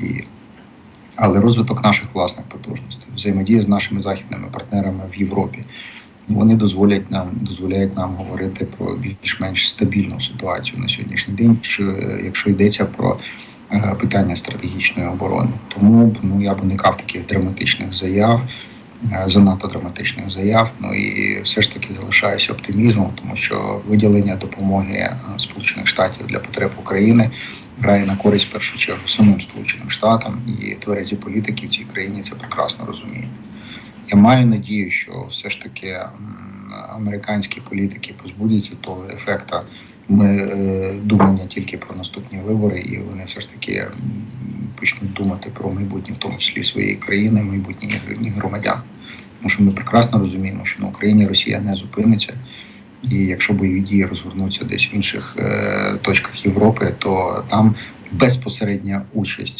дії. Але розвиток наших власних потужностей, взаємодія з нашими західними партнерами в Європі, вони дозволять нам дозволяють нам говорити про більш-менш стабільну ситуацію на сьогоднішній день, якщо, якщо йдеться про е, питання стратегічної оборони. Тому ну я б уникав таких драматичних заяв, е, занадто драматичних заяв. І все ж таки залишаюся оптимізмом, тому що виділення допомоги е, Сполучених Штатів для потреб України грає на користь в першу чергу самим Сполученим Штатам і тверезі політики в цій країні це прекрасно розуміють. Я маю надію, що все ж таки американські політики позбудуться того ефекту ми е, думання тільки про наступні вибори, і вони все ж таки почнуть думати про майбутнє, в тому числі своєї країни, майбутнє їх громадян. Тому що ми прекрасно розуміємо, що на Україні Росія не зупиниться. І якщо бойові дії розгорнуться десь в інших е, точках Європи, то там безпосередня участь